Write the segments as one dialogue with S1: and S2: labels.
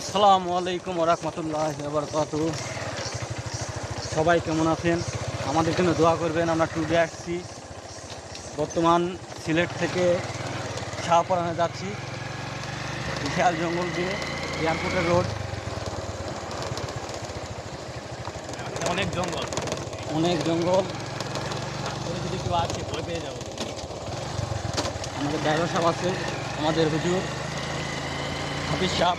S1: আসসালামু আলাইকুম রহমতুল্লাহ বরকাত সবাই কেমন আছেন? আমাদের জন্য দোয়া করবেন। আমরা ট্যুরে আসছি। বর্তমান সিলেট থেকে শাহপরানে যাচ্ছি। বিশাল জঙ্গল দিয়ে এয়ারপোর্টের রোড।
S2: অনেক জঙ্গল।
S1: অনেক জঙ্গল।
S2: যদি কেউ আছে ভয় পেয়ে যাব।
S1: আমাদের ড্রাইভার সাহেব আছে আমাদের হুজুর হাফিজ সাহেব।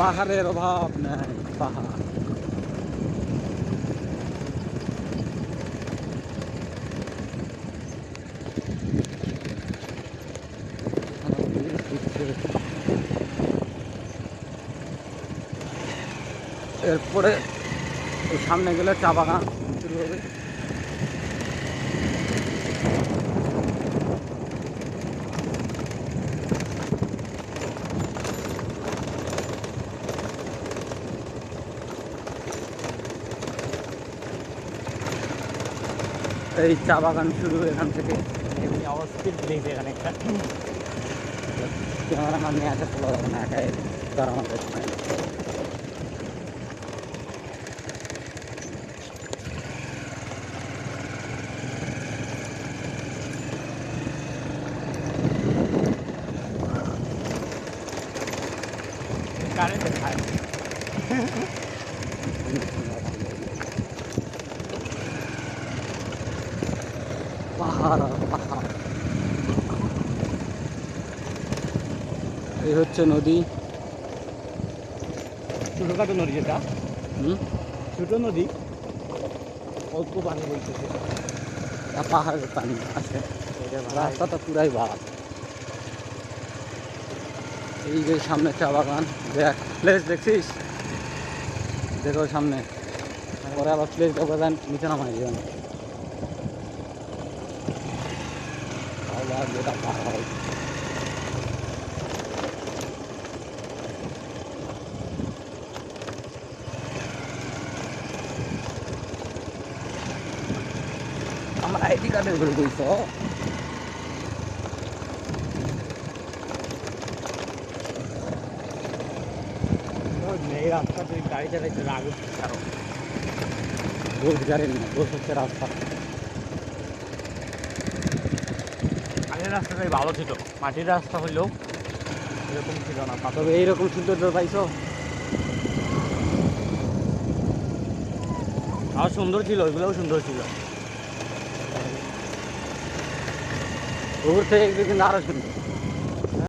S1: পাহাড়ের অভাব নাই পাহাড়। এরপরে সামনে গেলে চা বাগান শুরু হবে। এই চা বাগান শুরু এখান থেকে।
S2: এমনি অস্থির দেখবে এখানে একটা।
S1: ক্যামেরাম্যান নিয়ে আসে তোলা যাবে না একাই তারা আমাদের
S2: কারেন্ট খায়
S1: পাহাড় আর পাহাড় এই হচ্ছে নদী।
S2: ছোটোখাটো নদী যেটা
S1: হুম?
S2: ছোটো নদী। অল্প পানি
S1: বলছে পাহাড়ের পানি আছে। রাস্তাটা পুরাই বাদ এই যে সামনে চা বাগান দেখ প্লেস দেখছিস? দেখো সামনে। পরে আবার প্লেস দেখো নিচে নামাই দিবেন আবার যেটা পাহাড় আমার আইডি কার্ডের ঘুরে কইছ
S2: এই রাস্তাতে গাড়ি চালাইতে রাগ উঠছে আরো
S1: রোজগারের না রোজ হচ্ছে রাস্তা
S2: আগের রাস্তাটাই ভালো ছিল। মাটির রাস্তা হইলেও এরকম ছিল না
S1: তবে এইরকম সৌন্দর্য পাইছো?
S2: আর সুন্দর ছিল ওইগুলোও সুন্দর ছিল।
S1: ওর থেকে কিন্তু আরও সুন্দর।